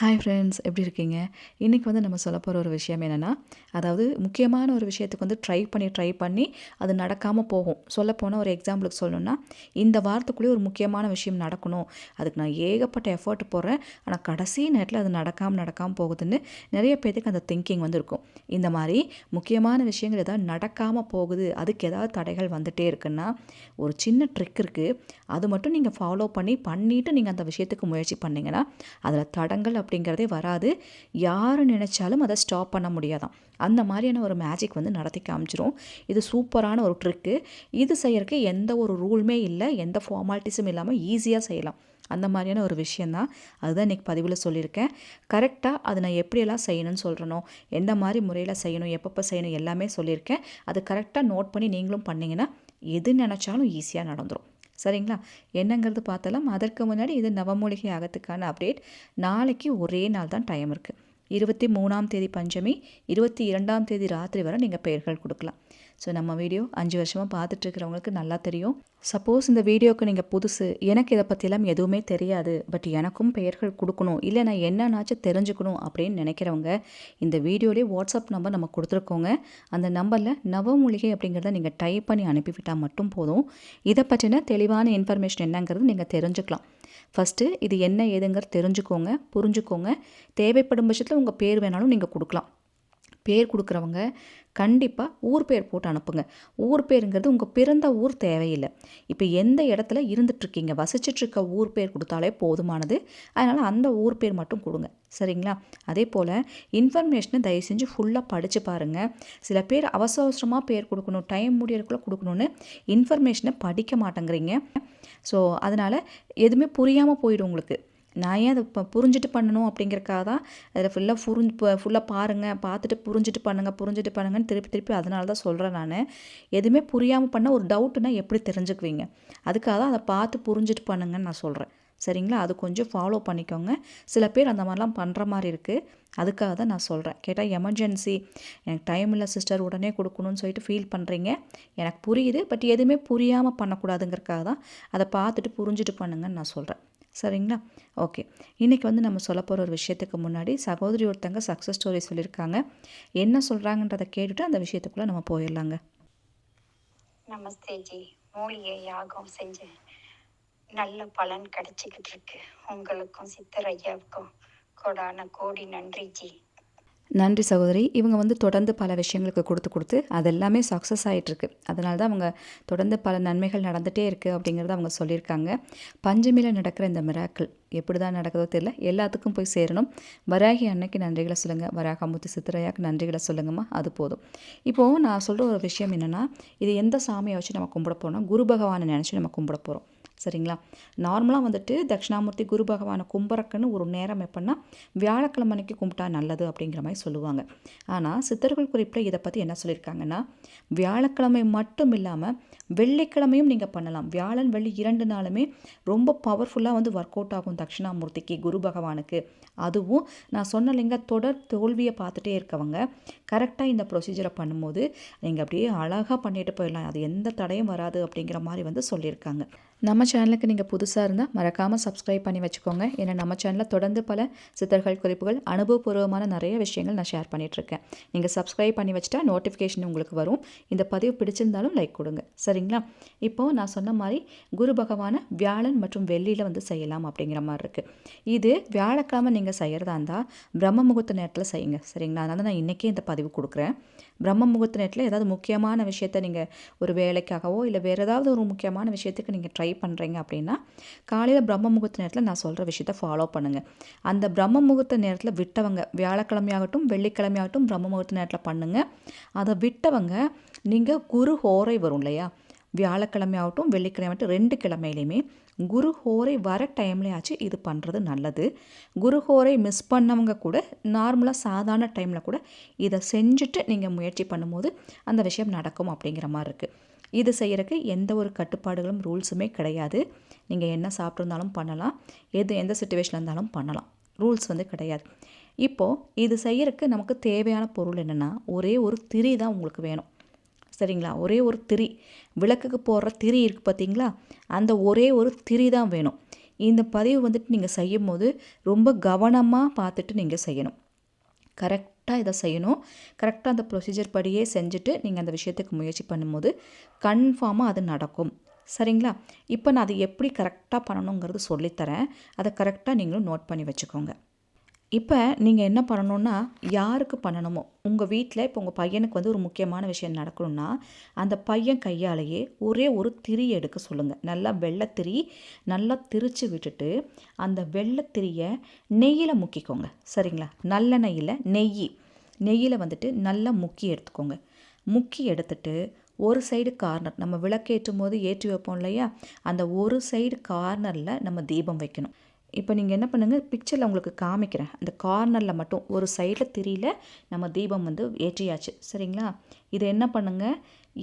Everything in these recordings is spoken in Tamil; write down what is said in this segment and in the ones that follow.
ஹாய் ஃப்ரெண்ட்ஸ் எப்படி இருக்கீங்க? இன்றைக்கி வந்து நம்ம சொல்ல போகிற ஒரு விஷயம் என்னென்னா அதாவது முக்கியமான ஒரு விஷயத்துக்கு வந்து ட்ரை பண்ணி ட்ரை பண்ணி அது நடக்காமல் போகும். சொல்லப்போனால் ஒரு எக்ஸாம்பிளுக்கு சொல்லணும்னா இந்த வாரத்துக்குள்ளேயே ஒரு முக்கியமான விஷயம் நடக்கணும். அதுக்கு நான் ஏகப்பட்ட எஃபர்ட் போடுறேன். ஆனால் கடைசி நேரத்தில் அது நடக்காமல் நடக்காமல் போகுதுன்னு நிறைய பேர்த்துக்கு அந்த திங்கிங் வந்து இருக்கும். இந்த மாதிரி முக்கியமான விஷயங்கள் ஏதாவது நடக்காமல் போகுது அதுக்கு ஏதாவது தடைகள் வந்துகிட்டே இருக்குன்னா ஒரு சின்ன ட்ரிக் இருக்குது அது மட்டும் நீங்கள் ஃபாலோ பண்ணி பண்ணிவிட்டு நீங்கள் அந்த விஷயத்துக்கு முயற்சி பண்ணிங்கன்னா அதில் தடங்கள் அப்படிங்கிறதே வராது. யார் நினச்சாலும் அதை ஸ்டாப் பண்ண முடியாதான். அந்த மாதிரியான ஒரு மேஜிக் வந்து நடத்தி காமிச்சிரும். இது சூப்பரான ஒரு ட்ரிக்கு இது செய்யறதுக்கு எந்த ஒரு ரூலுமே இல்லை. எந்த ஃபார்மாலிட்டிஸும் இல்லாமல் ஈஸியாக செய்யலாம். அந்த மாதிரியான ஒரு விஷயந்தான் அதுதான் இன்றைக்கி பதிவில் சொல்லியிருக்கேன். கரெக்டாக அதை நான் எப்படியெல்லாம் செய்யணும்னு சொல்கிறனோ எந்த மாதிரி முறையில் செய்யணும் எப்பப்போ செய்யணும் எல்லாமே சொல்லியிருக்கேன். அது கரெக்டாக நோட் பண்ணி நீங்களும் பண்ணிங்கன்னா எது நினச்சாலும் ஈஸியாக நடந்துடும் சரிங்களா? என்னங்கிறது பார்த்தலாம் அதற்கு முன்னாடி இது நவமூலிகை ஆகத்துக்கான அப்டேட். நாளைக்கு ஒரே நாள் தான் டைம் இருக்குது இருபத்தி மூணாம் தேதி பஞ்சமி இருபத்தி இரண்டாம் தேதி ராத்திரி வரை நீங்கள் பெயர்கள் கொடுக்கலாம். ஸோ நம்ம வீடியோ அஞ்சு வருஷமாக பார்த்துட்ருக்கிறவங்களுக்கு நல்லா தெரியும். சப்போஸ் இந்த வீடியோக்கு நீங்கள் புதுசு எனக்கு இதை பற்றியெல்லாம் எதுவுமே தெரியாது. பட் எனக்கும் பெயர்கள் கொடுக்கணும். இல்லை நான் என்னன்னாச்சும் தெரிஞ்சுக்கணும் அப்படின்னு நினைக்கிறவங்க இந்த வீடியோலேயே வாட்ஸ்அப் நம்பர் நம்ம கொடுத்துருக்கோங்க. அந்த நம்பரில் நவமூலிகை அப்படிங்கிறத நீங்கள் டைப் பண்ணி அனுப்பிவிட்டால் மட்டும் போதும். இதை பற்றின தெளிவான இன்ஃபர்மேஷன் என்னங்கிறது நீங்கள் தெரிஞ்சுக்கலாம். ஃபஸ்ட்டு இது என்ன ஏதுங்கிறது தெரிஞ்சுக்கோங்க புரிஞ்சுக்கோங்க. தேவைப்படும் பட்சத்தில் உங்கள் பேர் வேணாலும் நீங்கள் கொடுக்கலாம். பேர் கொடுக்குறவங்க கண்டிப்பாக ஊர் பேர் போட்டு அனுப்புங்க. ஊர் பேருங்கிறது உங்கள் பிறந்த ஊர் தேவையில்லை. இப்போ எந்த இடத்துல இருந்துகிட்ருக்கீங்க வசிச்சிட்ருக்க ஊர் பேர் கொடுத்தாலே போதுமானது. அதனால் அந்த ஊர் பேர் மட்டும் கொடுங்க. சரிங்களா? அதே போல் இன்ஃபர்மேஷனை தயவு செஞ்சு ஃபுல்லாக படித்து பாருங்கள் சில பேர் அவசர அவசரமாக பேர் கொடுக்கணும் டைம் முடியறதுக்குள்ளே கொடுக்கணுன்னு இன்ஃபர்மேஷனை படிக்க மாட்டேங்கிறீங்க. ஸோ அதனால் எதுவுமே புரியாமல் போயிடும் உங்களுக்கு. நான் ஏன் அதை இப்போ புரிஞ்சுட்டு பண்ணணும் அப்படிங்கிறக்காக தான் அதில் ஃபுல்லாக புரிஞ்சு ஃபுல்லாக பாருங்கள் பார்த்துட்டு புரிஞ்சுட்டு பண்ணுங்கள் புரிஞ்சுட்டு பண்ணுங்கன்னு திருப்பி திருப்பி அதனால தான் சொல்கிறேன் நான். எதுவுமே புரியாமல் பண்ண ஒரு டவுட்டுனா எப்படி தெரிஞ்சுக்குவீங்க? அதுக்காக தான் அதை பார்த்து புரிஞ்சுட்டு பண்ணுங்கன்னு நான் சொல்கிறேன் சரிங்களா? அது கொஞ்சம் ஃபாலோ பண்ணிக்கோங்க. சில பேர் அந்த மாதிரிலாம் பண்ணுற மாதிரி இருக்குது அதுக்காக தான் நான் சொல்கிறேன் கேட்டால் எமர்ஜென்சி எனக்கு டைம் இல்லை சிஸ்டர் உடனே கொடுக்கணும்னு சொல்லிட்டு ஃபீல் பண்ணுறீங்க எனக்கு புரியுது. பட் எதுவுமே புரியாமல் பண்ணக்கூடாதுங்கிறக்காக தான் அதை பார்த்துட்டு புரிஞ்சுட்டு பண்ணுங்கன்னு நான் சொல்கிறேன் சரிங்களா? ஓகே. இன்றைக்கி வந்து நம்ம சொல்ல போகிற ஒரு விஷயத்துக்கு முன்னாடி சகோதரி ஒருத்தங்க சக்ஸஸ் ஸ்டோரி சொல்லியிருக்காங்க. என்ன சொல்கிறாங்கன்றதை கேட்டுட்டு அந்த விஷயத்துக்குள்ளே நம்ம போயிடலாங்க. நமஸ்தே ஜி. மூலிகை யாகம் செஞ்சேன் நல்ல பலன் கிடைச்சிக்கிட்டு இருக்கு. உங்களுக்கும் சித்தர் ஐயாவுக்கும் கோடான கோடி நன்றி ஜி. நன்றி சகோதரி. இவங்க வந்து தொடர்ந்து பல விஷயங்களுக்கு கொடுத்து கொடுத்து அதெல்லாமே சக்ஸஸ் ஆகிட்டுருக்கு அதனால தான் அவங்க தொடர்ந்து பல நன்மைகள் நடந்துகிட்டே இருக்குது அப்படிங்கிறத அவங்க சொல்லியிருக்காங்க. பஞ்சமியில் நடக்கிற இந்த மிராக்கள் எப்படி தான் நடக்குதோ தெரியல. எல்லாத்துக்கும் போய் சேரணும். வராகி அன்னைக்கு நன்றிகளை சொல்லுங்கள் வராகமுத்து சித்திரையாக்கு நன்றிகளை சொல்லுங்கம்மா. அது போதும். இப்போது நான் சொல்கிற ஒரு விஷயம் என்னென்னா இது எந்த சாமியை வச்சு நம்ம கும்பிட போகிறோம்னா குரு பகவானை நினச்சி நம்ம கும்பிட போகிறோம் சரிங்களா? நார்மலாக வந்துட்டு தட்சிணாமூர்த்தி குரு பகவானை கும்புறக்குன்னு ஒரு நேரம் எப்படின்னா வியாழக்கிழமை அன்னைக்கு கும்பிட்டா நல்லது அப்படிங்கிற மாதிரி சொல்லுவாங்க. ஆனால் சித்தர்கள் குறிப்பில் இதை பற்றி என்ன சொல்லியிருக்காங்கன்னா வியாழக்கிழமை மட்டும் இல்லாமல் வெள்ளிக்கிழமையும் நீங்கள் பண்ணலாம். வியாழன் வெள்ளி இரண்டு நாளுமே ரொம்ப பவர்ஃபுல்லாக வந்து ஒர்க் அவுட் ஆகும் தட்சிணாமூர்த்திக்கு குரு பகவானுக்கு. அதுவும் நான் சொன்ன இல்லைங்க தொடர் தோல்வியை பார்த்துட்டே இருக்கவங்க கரெக்டாக இந்த ப்ரொசீஜரை பண்ணும்போது நீங்கள் அப்படியே அழகாக பண்ணிட்டு போயிடலாம். அது எந்த தடையும் வராது அப்படிங்கிற மாதிரி வந்து சொல்லியிருக்காங்க. நம்ம சேனலுக்கு நீங்கள் புதுசாக இருந்தால் மறக்காமல் சப்ஸ்கிரைப் பண்ணி வச்சுக்கோங்க. ஏன்னா நம்ம சேனலில் தொடர்ந்து பல சித்தர்கள் குறிப்புகள் அனுபவபூர்வமான நிறைய விஷயங்கள் நான் ஷேர் பண்ணிகிட்ருக்கேன் நீங்கள் சப்ஸ்கிரைப் பண்ணி வச்சுட்டா நோட்டிஃபிகேஷன் உங்களுக்கு வரும். இந்த பதிவு பிடிச்சிருந்தாலும் லைக் கொடுங்க. சரிங்களா? இப்போது நான் சொன்ன மாதிரி குரு பகவானை வியாழன் மற்றும் வெள்ளியில் வந்து செய்யலாம் அப்படிங்கிற மாதிரி இருக்குது இது வியாழக்கிழமை நீங்கள் செய்கிறதா இருந்தால் பிரம்ம முகூர்த்த நேரத்தில் செய்யுங்க. சரிங்களா? அதனால் நான் இன்றைக்கே இந்த பதிவு கொடுக்குறேன். பிரம்ம முகூர்த்த நேரத்தில் ஏதாவது முக்கியமான விஷயத்த நீங்கள் ஒரு வேலைக்காகவோ இல்லை வேறு ஏதாவது ஒரு முக்கியமான விஷயத்துக்கு நீங்கள் ட்ரை பண்ணுறீங்க அப்படின்னா காலையில் பிரம்ம முகூர்த்த நேரத்தில் நான் சொல்கிற விஷயத்தை ஃபாலோ பண்ணுங்கள் அந்த பிரம்ம முகூர்த்த நேரத்தில் விட்டவங்க வியாழக்கிழமையாகட்டும் வெள்ளிக்கிழமையாகட்டும் பிரம்ம முகூர்த்த நேரத்தில் பண்ணுங்கள் அதை விட்டவங்க நீங்கள் குரு ஹோரை வரும் இல்லையா? வியாழக்கிழமை ஆகட்டும் வெள்ளிக்கிழமை ஆகட்டும் ரெண்டு கிழமையிலையுமே குரு ஹோரை வர டைம்லையாச்சும் இது பண்ணுறது நல்லது. குரு ஹோரை மிஸ் பண்ணவங்க கூட நார்மலாக சாதாரண டைமில் கூட இதை செஞ்சுட்டு நீங்கள் முயற்சி பண்ணும்போது அந்த விஷயம் நடக்கும் அப்படிங்கிற மாதிரி இருக்குது இது செய்கிறக்கு எந்த ஒரு கட்டுப்பாடுகளும் ரூல்ஸுமே கிடையாது. நீங்கள் என்ன சாப்பிட்ருந்தாலும் பண்ணலாம். எது எந்த சுச்சுவேஷனில் இருந்தாலும் பண்ணலாம். ரூல்ஸ் வந்து கிடையாது. இப்போது இது செய்கிறக்கு நமக்கு தேவையான பொருள் என்னென்னா ஒரே ஒரு திரி தான் உங்களுக்கு வேணும். சரிங்களா? ஒரே ஒரு திரி விளக்குக்கு போடுற திரி இருக்குது பார்த்தீங்களா அந்த ஒரே ஒரு திரி தான் வேணும். இந்த பதிவு வந்துட்டு நீங்கள் செய்யும்போது ரொம்ப கவனமாக பார்த்துட்டு நீங்கள் செய்யணும். கரெக்டாக இதை செய்யணும். கரெக்டாக அந்த ப்ரொசீஜர் படியே செஞ்சுட்டு நீங்கள் அந்த விஷயத்துக்கு முயற்சி பண்ணும்போது கன்ஃபார்மாக அது நடக்கும். சரிங்களா? இப்போ நான் அதை எப்படி கரெக்டாக பண்ணணுங்கிறது சொல்லித்தரேன். அதை கரெக்டாக நீங்களும் நோட் பண்ணி வச்சுக்கோங்க. இப்போ நீங்கள் என்ன பண்ணணுன்னா யாருக்கு பண்ணணுமோ உங்கள் வீட்டில் இப்போ உங்கள் பையனுக்கு வந்து ஒரு முக்கியமான விஷயம் நடக்கணும்னா அந்த பையன் கையாலேயே ஒரே ஒரு திரி எடுக்க சொல்லுங்கள் நல்லா வெள்ளைத்திரி நல்லா திரிச்சு விட்டுட்டு அந்த வெள்ளைத்திரியை நெய்யில் முக்கிக்கோங்க. சரிங்களா? நல்ல நெய்யில் நெய். நெய்யில் வந்துட்டு நல்லா முக்கி எடுத்துக்கோங்க. முக்கி எடுத்துட்டு ஒரு சைடு கார்னர் நம்ம விளக்கேற்றும் போது ஏற்றி வைப்போம் இல்லையா? அந்த ஒரு சைடு கார்னரில் நம்ம தீபம் வைக்கணும். இப்போ நீங்கள் என்ன பண்ணுங்கள் பிக்சரில் உங்களுக்கு காமிக்கிறேன். அந்த கார்னரில் மட்டும் ஒரு சைடில் திரியில் நம்ம தீபம் வந்து ஏற்றியாச்சு. சரிங்களா? இதை என்ன பண்ணுங்கள்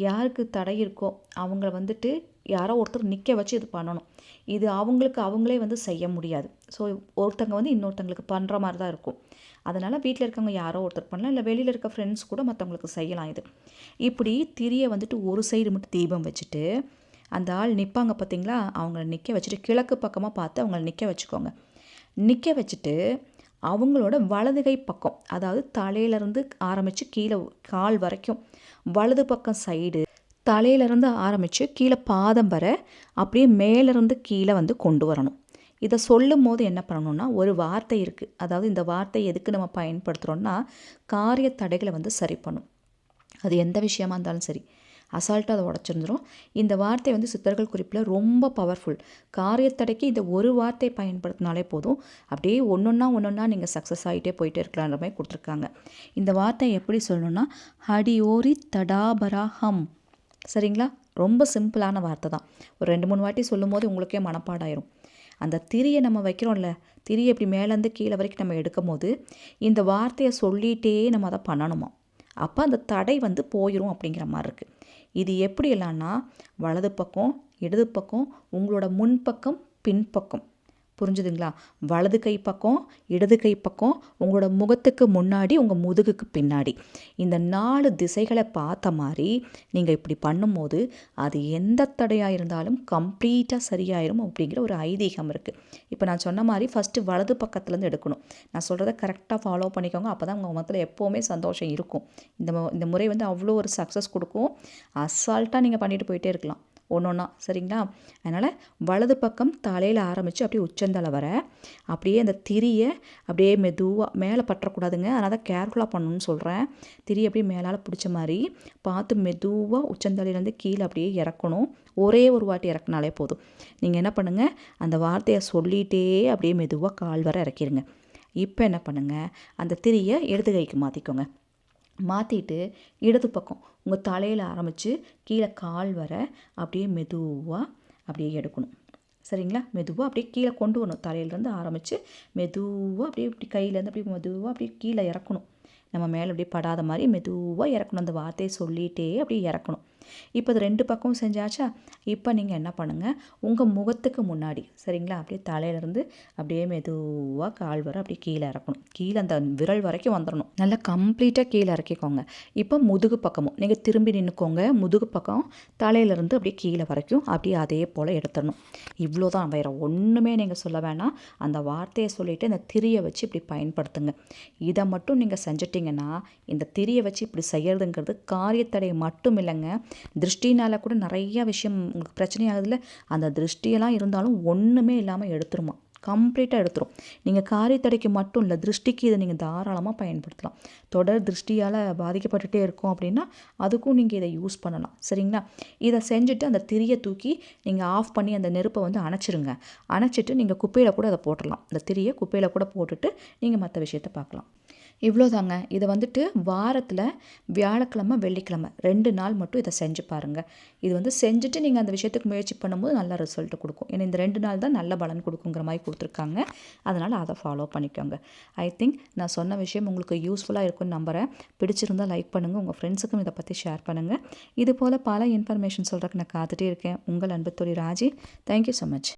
யாருக்கு தடை இருக்கோ அவங்கள வந்துட்டு யாரோ ஒருத்தர் நிற்க வச்சு இது பண்ணணும். இது அவங்களுக்கு அவங்களே வந்து செய்ய முடியாது. ஸோ ஒருத்தங்க வந்து இன்னொருத்தங்களுக்கு பண்ணுற மாதிரி தான் இருக்கும். அதனால் வீட்டில் இருக்கவங்க யாரோ ஒருத்தர் பண்ணலாம் இல்லை வெளியில் இருக்க ஃப்ரெண்ட்ஸ் கூட மற்றவங்களுக்கு செய்யலாம் இது. இப்படி திரியை வந்துட்டு ஒரு சைடு மட்டும் தீபம் வச்சுட்டு அந்த ஆள் நிற்பாங்க பார்த்தீங்களா? அவங்கள நிற்க வச்சுட்டு கிழக்கு பக்கமாக பார்த்து அவங்கள நிற்க வச்சுக்கோங்க. நிற்க வச்சுட்டு அவங்களோட வலது கை பக்கம் அதாவது தலையிலேருந்து ஆரம்பித்து கீழே கால் வரைக்கும் வலது பக்கம் சைடு தலையிலேருந்து ஆரம்பித்து கீழே பாதம் வர அப்படியே மேலேருந்து கீழே வந்து கொண்டு வரணும். இதை சொல்லும் போது என்ன பண்ணணும்னா ஒரு வார்த்தை இருக்குது அதாவது இந்த வார்த்தை எதுக்கு நம்ம பயன்படுத்துகிறோன்னா காரிய தடைகளை வந்து சரி பண்ணும். அது எந்த விஷயமா இருந்தாலும் சரி. அசால்ட்டாக அதை உடச்சிருந்துரும். இந்த வார்த்தை வந்து சித்தர்கள் குறிப்பில் ரொம்ப பவர்ஃபுல் காரியத்தடைக்கு இந்த ஒரு வார்த்தை பயன்படுத்தினாலே போதும். அப்படியே ஒன்றொன்னா ஒன்றொன்னா நீங்கள் சக்ஸஸ் ஆகிட்டே போயிட்டே இருக்கலான்ற மாதிரி கொடுத்துருக்காங்க. இந்த வார்த்தை எப்படி சொல்லணும்னா ஹடியோரி தடாபராஹம். சரிங்களா? ரொம்ப சிம்பிளான வார்த்தை தான். ஒரு ரெண்டு மூணு வாட்டி சொல்லும் போது உங்களுக்கே மனப்பாடாயிரும். அந்த திரியை நம்ம வைக்கிறோம்ல திரியை இப்படி மேலேருந்து கீழே வரைக்கும் நம்ம எடுக்கும் போது இந்த வார்த்தையை சொல்லிகிட்டே நம்ம அதை பண்ணணுமா? அப்போ அந்த தடை வந்து போயிடும் அப்படிங்கிற மாதிரி இருக்குது இது எப்படி இல்லைன்னா வலது பக்கம் இடது பக்கம் உங்களோட முன்பக்கம் பின்பக்கம் புரிஞ்சுதுங்களா? வலது கை பக்கம் இடது கை பக்கம் உங்களோட முகத்துக்கு முன்னாடி உங்கள் முதுகுக்கு பின்னாடி. இந்த நாலு திசைகளை பார்த்த மாதிரி நீங்கள் இப்படி பண்ணும்போது அது எந்த தடையாக இருந்தாலும் கம்ப்ளீட்டாக சரியாயிரும் அப்படிங்கிற ஒரு ஐதீகம் இருக்குது இப்போ நான் சொன்ன மாதிரி ஃபஸ்ட்டு வலது பக்கத்துலேருந்து எடுக்கணும். நான் சொல்கிறத கரெக்டாக ஃபாலோ பண்ணிக்கோங்க. அப்போ தான் உங்கள் முகத்தில் எப்போவுமே சந்தோஷம் இருக்கும். இந்த இந்த முறை வந்து அவ்வளோ ஒரு சக்ஸஸ் கொடுக்கும். அசால்ட்டாக நீங்கள் பண்ணிட்டு போயிட்டே இருக்கலாம். ஒன்று ஒன்றா சரிங்களா? அதனால் வலது பக்கம் தலையில் ஆரம்பித்து அப்படியே உச்சந்தலை வர அப்படியே அந்த திரியை அப்படியே மெதுவாக மேலே பற்றக்கூடாதுங்க. அதனால் தான் கேர்ஃபுல்லாக பண்ணணும்னு சொல்கிறேன் திரி அப்படியே மேலால் பிடிச்ச மாதிரி பார்த்து மெதுவாக உச்சந்தலையிலேருந்து கீழே அப்படியே இறக்கணும். ஒரே ஒரு வாட்டி இறக்குனாலே போதும். நீங்கள் என்ன பண்ணுங்கள் அந்த வார்த்தையை சொல்லிகிட்டே அப்படியே மெதுவாக கால் வர இறக்கிடுங்க இப்போ என்ன பண்ணுங்கள் அந்த திரியை இடது கைக்கு மாற்றிக்கோங்க மாற்றிட்டு இடது பக்கம் உங்கள் தலையில் ஆரம்பித்து கீழே கால் வர அப்படியே மெதுவாக அப்படியே எடுக்கணும். சரிங்களா? மெதுவாக அப்படியே கீழே கொண்டு வரணும். தலையிலேருந்து ஆரம்பித்து மெதுவாக அப்படியே இப்படி கையிலேருந்து அப்படியே மெதுவாக அப்படியே கீழே இறக்கணும். நம்ம மேலே அப்படியே படாத மாதிரி மெதுவாக இறக்கணும். அந்த வார்த்தையை சொல்லிகிட்டே அப்படியே இறக்கணும். இப்போ இது ரெண்டு பக்கமும் செஞ்சாச்சா? இப்போ நீங்கள் என்ன பண்ணுங்கள் உங்கள் முகத்துக்கு முன்னாடி சரிங்களா? அப்படியே தலையிலேருந்து அப்படியே மெதுவாக கால் வர அப்படியே கீழே இறக்கணும். கீழே அந்த விரல் வரைக்கும் வந்துடணும் நல்லா கம்ப்ளீட்டாக கீழே இறக்கிக்கோங்க. இப்போ முதுகு பக்கமும் நீங்கள் திரும்பி நின்றுக்கோங்க முதுகு பக்கம் தலையிலேருந்து அப்படியே கீழே வரைக்கும் அப்படியே அதே போல் எடுத்துடணும். இவ்வளோ தான் வேறு ஒன்றுமே நீங்கள் சொல்ல வேணாம். அந்த வார்த்தையை சொல்லிவிட்டு அந்த திரியை வச்சு இப்படி பயன்படுத்துங்க. இதை மட்டும் நீங்கள் செஞ்சிட்டிங்கன்னா இந்த திரியை வச்சு இப்படி செய்கிறதுங்கிறது காரியத்தடை மட்டும் இல்லைங்க. திருஷ்டினால் கூட நிறையா விஷயம் உங்களுக்கு பிரச்சனையாகுதுல அந்த திருஷ்டியெல்லாம் இருந்தாலும் ஒன்றுமே இல்லாமல் எடுத்துருமா. கம்ப்ளீட்டாக எடுத்துரும். நீங்கள் காரியத்தடைக்கு மட்டும் இல்லை திருஷ்டிக்கு இதை நீங்கள் தாராளமாக பயன்படுத்தலாம். தொடர் திருஷ்டியால் பாதிக்கப்பட்டுகிட்டே இருக்கோம் அப்படின்னா அதுக்கும் நீங்கள் இதை யூஸ் பண்ணலாம். சரிங்களா? இதை செஞ்சுட்டு அந்த திரியை தூக்கி நீங்கள் ஆஃப் பண்ணி அந்த நெருப்பை வந்து அணைச்சிருங்க. அணைச்சிட்டு நீங்கள் குப்பையில் கூட அதை போட்டுடலாம் இந்த திரியை குப்பையில் கூட போட்டுட்டு நீங்கள் மற்ற விஷயத்தை பார்க்கலாம். இவ்வளோதாங்க. இதை வந்துட்டு வாரத்தில் வியாழக்கிழமை வெள்ளிக்கிழமை ரெண்டு நாள் மட்டும் இதை செஞ்சு பாருங்கள் இது வந்து செஞ்சுட்டு நீங்கள் அந்த விஷயத்துக்கு முயற்சி பண்ணும்போது நல்ல ரிசல்ட் கொடுக்கும். ஏன்னா இந்த ரெண்டு நாள் தான் நல்ல பலன் கொடுக்குங்கிற மாதிரி கொடுத்துருக்காங்க. அதனால் அதை ஃபாலோ பண்ணிக்கோங்க. ஐ திங்க் நான் சொன்ன விஷயம் உங்களுக்கு யூஸ்ஃபுல்லாக இருக்கும்னு நம்புகிறேன் பிடிச்சிருந்தால் லைக் பண்ணுங்கள் உங்கள் ஃப்ரெண்ட்ஸுக்கும் இதை பற்றி ஷேர் பண்ணுங்கள் இது போல் பல இன்ஃபர்மேஷன் சொல்கிறதுக்கு நான் காத்துட்டே இருக்கேன். உங்கள் அன்பு தொழில் ராஜி. Thank you so much